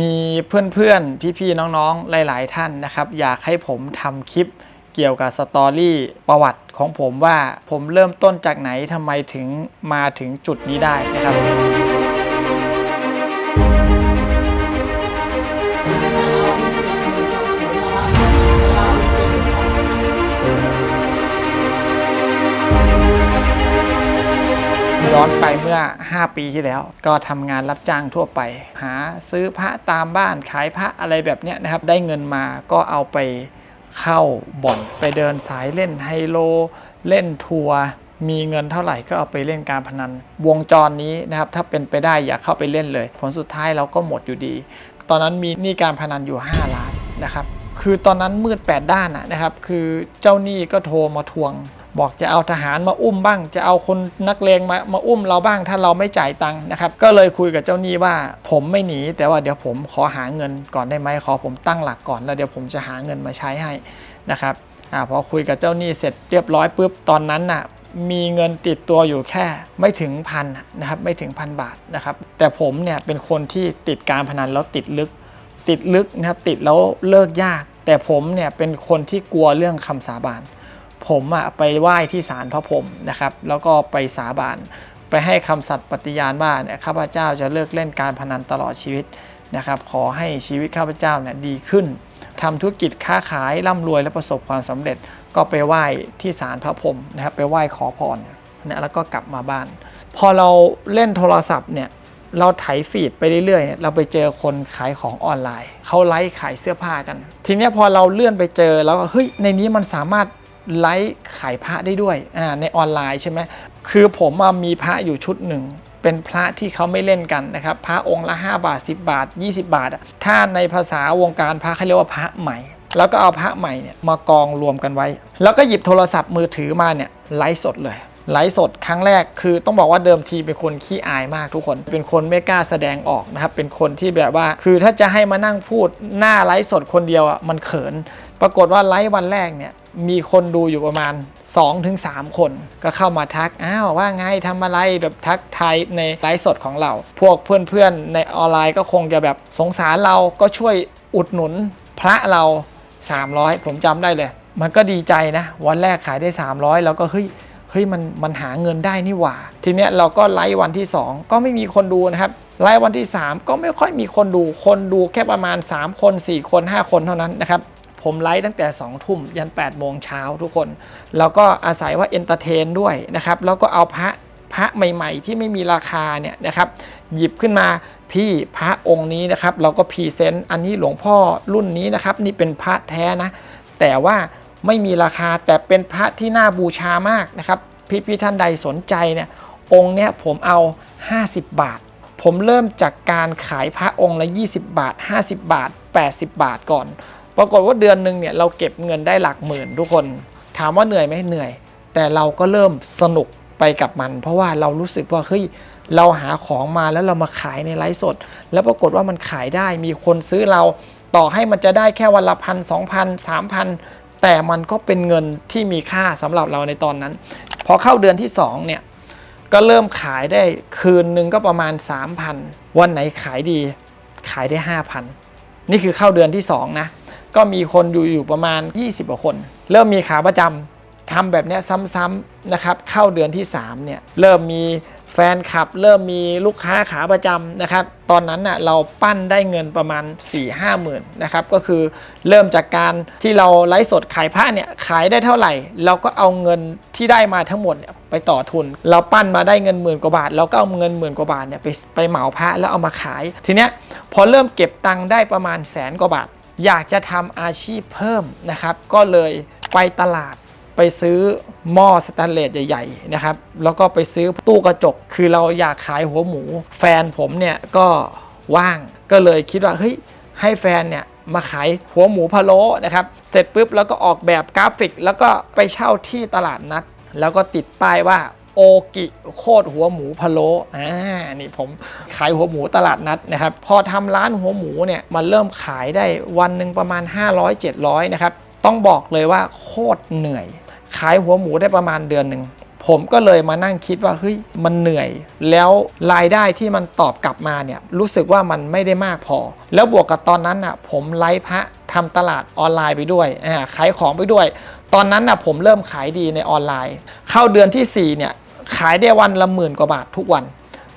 มีเพื่อนๆ พี่ๆ น้องๆ หลายๆ ท่านนะครับ อยากให้ผมทำคลิปเกี่ยวกับสตอรี่ประวัติของผมว่าผมเริ่มต้นจากไหนทำไมถึงมาถึงจุดนี้ได้นะครับ ย้อนไปเมื่อ 5 ปีที่แล้ว ก็ทำงานรับจ้างทั่วไป หาซื้อพระตามบ้านขายพระอะไรแบบเนี้ยนะครับ ได้เงินมาก็เอาไปเข้าบ่อนไปเดินสายเล่นไฮโล เล่นทัวร์มีเงินเท่าไหร่ก็เอาไปเล่นการพนัน วงจรนี้นะครับ ถ้าเป็นไปได้อย่าเข้าไปเล่นเลย ผลสุดท้ายเราก็หมดอยู่ดี ตอนนั้นมีหนี้การพนันอยู่ 5 ล้านนะครับ คือตอนนั้นมืด 8 ด้านนะนะครับ คือเจ้าหนี้ก็โทรมาทวง บอกจะเอาทหารมาอุ้มบ้าง จะเอาคนนักเลงมามาอุ้มเราบ้างถ้าเราไม่จ่ายตังค์นะครับ ก็เลยคุยกับเจ้าหนี้ว่า ผมไม่หนี แต่ว่าเดี๋ยวผมขอหาเงินก่อนได้ไหมขอผมตั้งหลักก่อนแล้วเดี๋ยวผมจะหาเงินมาใช้ให้นะครับอาพอคุยกับเจ้าหนี้เสร็จเรียบร้อยปุ๊บตอนนั้นน่ะมีเงินติดตัวอยู่แค่ไม่ถึงพันนะครับไม่ถึงพันบาทนะครับแต่ผมเนี่ยเป็นคนที่ติดการพนันแล้วติดลึก ติดลึกนะครับติดแล้วเลิกยาก แต่ผมเนี่ยเป็นคนที่กลัวเรื่องคำสาบาน ผมอะไปไหว้ที่ศาลพระพรหมนะครับ แล้วก็ไปสาบานไปให้คำสัตย์ปฏิญาณว่าเนี่ยข้าพเจ้าจะเลิกเล่นการพนันตลอดชีวิตนะครับ ขอให้ชีวิตข้าพเจ้าเนี่ยดีขึ้นทำธุรกิจค้าขายร่ำรวยและประสบความสำเร็จ ก็ไปไหว้ที่ศาลพระพรหมนะครับ ไปไหว้ขอพรนะแล้วก็กลับมาบ้าน พอเราเล่นโทรศัพท์เนี่ยเราไถฟีดไปเรื่อยๆเนี่ยเราไปเจอคนขายของออนไลน์ เขาไลฟ์ขายเสื้อผ้ากัน ทีนี้พอเราเลื่อนไปเจอแล้วก็เฮ้ยในนี้มันสามารถ ไลฟ์ขายพระได้ด้วยในออนไลน์ใช่ไหมคือผมมีพระอยู่ชุดหนึ่ง เป็นพระที่เขาไม่เล่นกันนะครับพระองค์ละ 5 บาท 10 บาท 20 บาท ถ้าในภาษาวงการพระเขาเรียกว่าพระใหม่ แล้วก็เอาพระใหม่เนี่ยมากองรวมกันไว้ แล้วก็หยิบโทรศัพท์มือถือมาเนี่ยไลฟ์สดเลยไลฟ์สดครั้งแรกคือต้องบอกว่าเดิมทีเป็นคนขี้อายมากทุกคน เป็นคนไม่กล้าแสดงออกนะครับ เป็นคนที่แบบว่า คือถ้าจะให้มานั่งพูดหน้าไลฟ์สดคนเดียวอะมันเขิน ปรากฏว่าไลฟ์วันแรกเนี่ยมีคนดูอยู่ประมาณ 2-3 คน ก็เข้ามาทักอ้าวว่าไงทำอะไรแบบทักทายในไลฟ์สดของเรา พวกเพื่อนๆในออนไลน์ก็คงจะแบบสงสารเราก็ช่วยอุดหนุนพระเรา 300 ผมจำได้เลย มันก็ดีใจนะ วันแรกขายได้ 300 แล้วก็เฮ้ยเฮ้ยมันมันหาเงินได้นี่หว่า ทีเนี้ยเราก็ไลฟ์วันที่ 2 ก็ไม่มีคนดูนะครับไลฟ์วันที่ 3 ก็ไม่ค่อยมีคนดูคนดูแค่ประมาณ 3 คน 4 คน 5 คนเท่านั้นนะครับ ผมไลฟ์ตั้งแต่ 2 ทุ่มยัน 8 โมงเช้าทุกคน แล้วก็อาศัยว่าเอนเตอร์เทนด้วยนะครับ แล้วก็เอาพระพระใหม่ ๆ ที่ไม่มีราคาเนี่ยนะครับ หยิบขึ้นมาพี่พระองค์นี้นะครับ เราก็พรีเซนต์อันนี้หลวงพ่อรุ่นนี้นะครับ นี่เป็นพระแท้นะ แต่ว่าไม่มีราคาแต่เป็นพระที่น่าบูชามากนะครับ พี่พี่ท่านใดสนใจเนี่ยองค์เนี้ยผมเอา 50 บาท ผมเริ่มจากการขายพระองค์ละ 20 บาท 50 บาท 80 บาทก่อน ปรากฏว่าเดือนหนึ่งเนี่ยเราเก็บเงินได้หลักหมื่นทุกคน ถามว่าเหนื่อยไหมเหนื่อย แต่เราก็เริ่มสนุกไปกับมัน เพราะว่าเรารู้สึกว่าเฮ้ยเราหาของมาแล้วเรามาขายในไลฟ์สด แล้วปรากฏว่ามันขายได้มีคนซื้อเราต่อให้มันจะได้แค่วันละพันสองพันสามพันแต่มันก็เป็นเงินที่มีค่าสำหรับเราในตอนนั้น พอเข้าเดือนที่สองเนี่ยก็เริ่มขายได้คืนหนึ่งก็ประมาณ 3,000 วันไหนขายดีขายได้ 5,000 นี่คือเข้าเดือนที่ 2 นะ ก็มีคนอยู่อยู่ประมาณ 20กว่าคน เริ่มมีขาประจำทำแบบนี้ซ้ำๆนะครับเข้าเดือนที่3เนี่ยเริ่มมีแฟนคลับ เริ่มมีลูกค้าขาประจำนะครับตอนนั้นน่ะเราปั้นได้เงินประมาณ 4 5หมื่นนะครับก็คือเริ่มจากการที่เราไลฟ์สดขายผ้าเนี่ยขายได้เท่าไหร่ เราก็เอาเงินที่ได้มาทั้งหมดเนี่ยไปต่อทุน เราปั้นมาได้เงินหมื่นกว่าบาท เราก็เอาเงินหมื่นกว่าบาทเนี่ยไปไปเหมาผ้าแล้วเอามาขาย ทีเนี้ยพอเริ่มเก็บตังค์ได้ประมาณแสนกว่าบาท อยากจะทำอาชีพเพิ่มนะครับ ก็เลยไปตลาดไปซื้อหม้อสแตนเลสใหญ่ๆนะครับ แล้วก็ไปซื้อตู้กระจก คือเราอยากขายหัวหมู แฟนผมเนี่ยก็ว่างก็เลยคิดว่าเฮ้ยให้แฟนเนี่ยมาขายหัวหมูพะโล้นะครับ เสร็จปุ๊บแล้วก็ออกแบบกราฟิก แล้วก็ไปเช่าที่ตลาดนัด แล้วก็ติดป้ายว่า โอกิโคตรหัวหมูพะโล้อ่านี่ผมขายหัวหมูตลาดนัดนะครับ พอทำร้านหัวหมูเนี่ยมันเริ่มขายได้วันหนึ่งประมาณ 500-700 นะครับ ต้องบอกเลยว่าโคตรเหนื่อย ขายหัวหมูได้ประมาณเดือนหนึ่งผมก็เลยมานั่งคิดว่าเฮ้ยมันเหนื่อย แล้วรายได้ที่มันตอบกลับมาเนี่ยรู้สึกว่ามันไม่ได้มากพอ แล้วบวกกับตอนนั้นอะผมไลฟ์พระทำตลาดออนไลน์ไปด้วยอ่าขายของไปด้วย ตอนนั้นอะผมเริ่มขายดีในออนไลน์ เข้าเดือนที่สี่เนี่ย ขายได้วันละหมื่นกว่าบาททุกวัน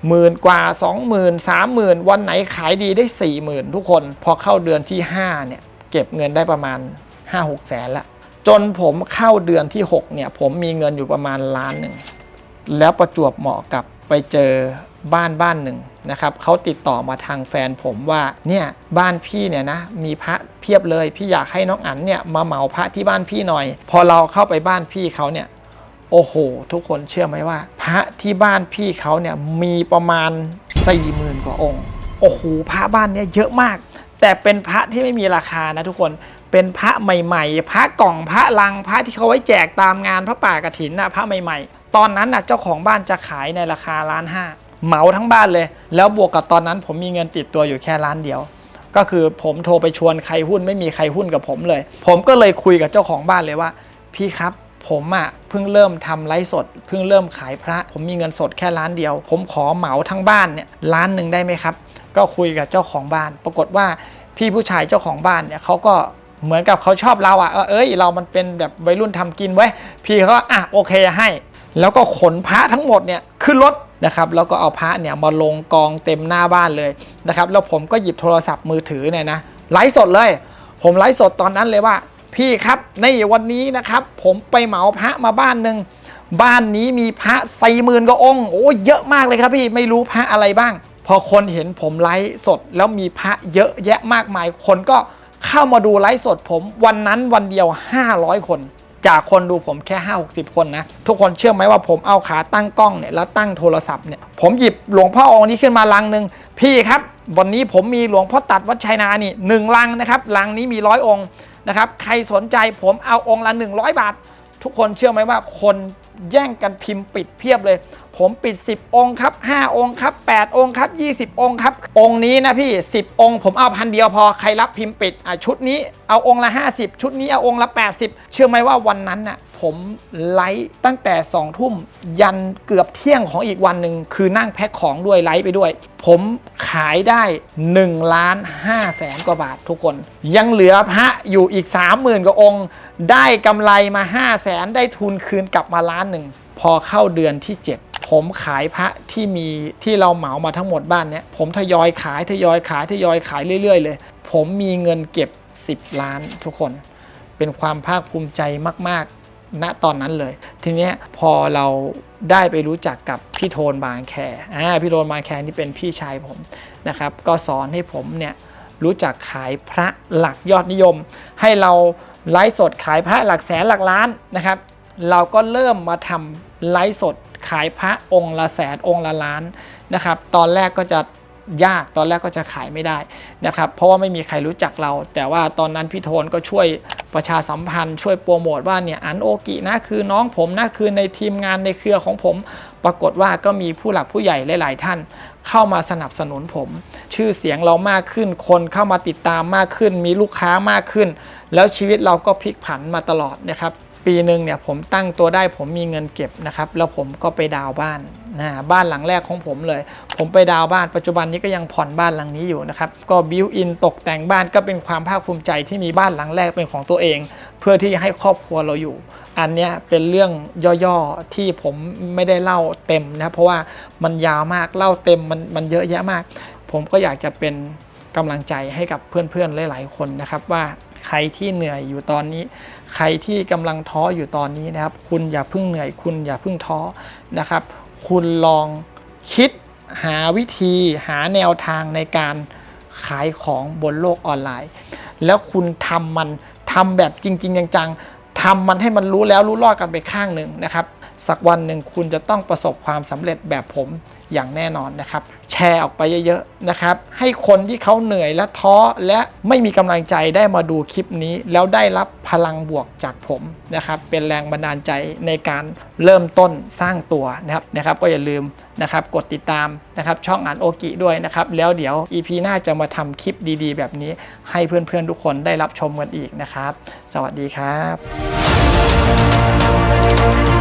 หมื่นกว่า 2 0,000 30,000 วันไหนขายดีได้ 40,000 ทุกคน พอเข้าเดือนที่ 5 เนี่ย เก็บเงินได้ประมาณ 5-6 แสนละ จนผมเข้าเดือนที่ 6 เนี่ย ผมมีเงินอยู่ประมาณล้านหนึ่ง แล้วประจวบเหมาะกับไปเจอบ้านบ้านหนึ่งนะครับเขาติดต่อมาทางแฟนผมว่าเนี่ยบ้านพี่เนี่ยนะมีพระเพียบเลย พี่อยากให้น้องอั๋นเนี่ยมาเหมาพระที่บ้านพี่หน่อย พอเราเข้าไปบ้านพี่เขาเนี่ย โอ้โห ทุกคนเชื่อไหมว่า พระที่บ้านพี่เขาเนี่ยมีประมาณ4 0,000กว่าองค์ โอ้โหพระบ้านเนี่ยเยอะมาก แต่เป็นพระที่ไม่มีราคานะทุกคนเป็นพระใหม่ ๆ พระกล่องพระลังพระที่เขาไว้แจกตามงานพระป่ากฐินนะพระใหม่ ๆ ตอนนั้นนะเจ้าของบ้านจะขายในราคาล้านห้าเหมาทั้งบ้านเลย แล้วบวกกับตอนนั้นผมมีเงินติดตัวอยู่แค่ล้านเดียว ก็คือผมโทรไปชวนใครหุ้นไม่มีใครหุ้นกับผมเลย ผมก็เลยคุยกับเจ้าของบ้านเลยว่า พี่ครับ ผมอะ่ะเพิ่งเริ่มทำไลฟ์สด เพิ่งเริ่มขายพระ ผมมีเงินสดแค่ล้านเดียว ผมขอเหมาทั้งบ้านเนี่ยล้านหนึ่งได้ไหมครับ ก็คุยกับเจ้าของบ้าน ปรากฏว่าพี่ผู้ชายเจ้าของบ้านเนี่ยเขาก็เหมือนกับเขาชอบเราอะ่ะเออเอ้ยเรามันเป็นแบบวัยรุ่นทำกินไว้พี่เขาก็อะโอเคให้ แล้วก็ขนพระทั้งหมดเนี่ยขึ้นรถนะครับแล้วก็เอาพระเนี่ยมาลงกองเต็มหน้าบ้านเลยนะครับแล้วผมก็หยิบโทรศัพท์มือถือเนี่ยนะไลฟ์สดเลย ผมไลฟ์สดตอนนั้นเลยว่า พี่ครับในวันนี้นะครับ ผมไปเหมาพระมาบ้านหนึ่งบ้านนี้มีพระสี่หมื่นกว่าองค์โอ้เยอะมากเลยครับพี่ไม่รู้พระอะไรบ้าง พอคนเห็นผมไลฟ์สดแล้วมีพระเยอะแยะมากมาย คนก็เข้ามาดูไลฟ์สดผมวันนั้นวันเดียว 500 คน จากคนดูผมแค่ 5 60 คนนะ ทุกคนเชื่อไหมว่าผมเอาขาตั้งกล้องเนี่ยแล้วตั้งโทรศัพท์เนี่ยผมหยิบหลวงพ่อองค์นี้ขึ้นมาลังหนึ่งพี่ครับ วันนี้ผมมีหลวงพ่อตัดวัดชัยนานี่หนึ่งลังนะครับลังนี้มีร้อยองค์ นะครับใครสนใจผมเอาองค์ละ 100 บาท ทุกคนเชื่อไหมว่าคนแย่งกันพิมพ์ปิดเพียบเลย ผมปิด 10 องค์ครับ 5 องค์ครับ 8 องค์ครับ 20 องค์ครับ องค์นี้นะพี่ 10 องค์ ผมเอาพันเดียวพอใครรับพิมพ์ปิดอะชุดนี้เอาองค์ละ 50 ชุดนี้เอาองค์ละ 80 เชื่อไหมว่าวันนั้นน่ะผมไลฟ์ตั้งแต่2ทุ่มยันเกือบเที่ยงของอีกวันหนึ่งคือนั่งแพ็คของด้วยไลฟ์ไปด้วย ผมขายได้1ล้าน5แสนกว่าบาททุกคน ยังเหลือพระอยู่อีก 30,000กว่าองค์ ได้กำไรมา5 0 0แสนได้ทุนคืนกลับมาล้านหนึ่ง พอเข้าเดือนที่ 7 ผมขายพระที่มีที่เราเหมามาทั้งหมดบ้านเนี้ยผมทยอยขายทยอยขายทยอยขายเรื่อยๆ เลย ผมมีเงินเก็บ 10 ล้านทุกคน เป็นความภาคภูมิใจมากๆณตอนนั้นเลย ทีเนี้ยพอเราได้ไปรู้จักกับพี่โทนบางแคอ่าพี่โทนบางแคนี่เป็นพี่ชายผมนะครับ ก็สอนให้ผมเนี่ยรู้จักขายพระหลักยอดนิยม ให้เราไลฟ์สดขายพระหลักแสนหลักล้านนะครับ เราก็เริ่มมาทำไลฟ์สดขายพระองค์ละแสนองค์ละล้านนะครับ ตอนแรกก็จะยากตอนแรกก็จะขายไม่ได้นะครับ เพราะว่าไม่มีใครรู้จักเรา แต่ว่าตอนนั้นพี่โทนก็ช่วยประชาสัมพันธ์ ช่วยโปรโมทว่าเนี่ยอันโอกินะคือน้องผมนะคือในทีมงานในเครือของผม ปรากฏว่าก็มีผู้หลักผู้ใหญ่หลาย ๆ ท่าน เข้ามาสนับสนุนผม ชื่อเสียงเรามากขึ้น คนเข้ามาติดตามมากขึ้น มีลูกค้ามากขึ้น แล้วชีวิตเราก็พลิกผันมาตลอดนะครับ ปีหนึ่งเนี่ยผมตั้งตัวได้ผมมีเงินเก็บนะครับแล้วผมก็ไปดาวน์บ้านนะบ้านหลังแรกของผมเลย ผมไปดาวน์บ้านปัจจุบันนี้ก็ยังผ่อนบ้านหลังนี้อยู่นะครับก็บิวอินตกแต่งบ้านก็เป็นความภาคภูมิใจที่มีบ้านหลังแรกเป็นของตัวเอง เพื่อที่ให้ครอบครัวเราอยู่ อันนี้เป็นเรื่องย่อๆที่ผมไม่ได้เล่าเต็มนะเพราะว่ามันยาวมากเล่าเต็มมันมันเยอะแยะมาก ผมก็อยากจะเป็นกำลังใจให้กับเพื่อนๆหลาย ๆ คนนะครับว่า ใครที่เหนื่อยอยู่ตอนนี้ ใครที่กำลังท้ออยู่ตอนนี้นะครับ คุณอย่าเพิ่งเหนื่อย คุณอย่าเพิ่งท้อนะครับ คุณลองคิดหาวิธีหาแนวทางในการขายของบนโลกออนไลน์ แล้วคุณทำมันทำแบบจริง ๆ จังๆทำมันให้มันรู้แล้วรู้รอดกันไปข้างหนึ่งนะครับ สักวันหนึ่งคุณจะต้องประสบความสำเร็จแบบผมอย่างแน่นอนนะครับ แชร์ออกไปเยอะๆนะครับ ให้คนที่เขาเหนื่อยและท้อและไม่มีกำลังใจได้มาดูคลิปนี้ แล้วได้รับพลังบวกจากผมนะครับ เป็นแรงบันดาลใจในการเริ่มต้นสร้างตัวนะครับนะครับ ก็อย่าลืมนะครับกดติดตามนะครับช่องอ่านโอกิด้วยนะครับ แล้วเดี๋ยว EP หน้าจะมาทำคลิปดีๆ แบบนี้ ให้เพื่อนๆทุกคนได้รับชมกันอีกนะครับ สวัสดีครับ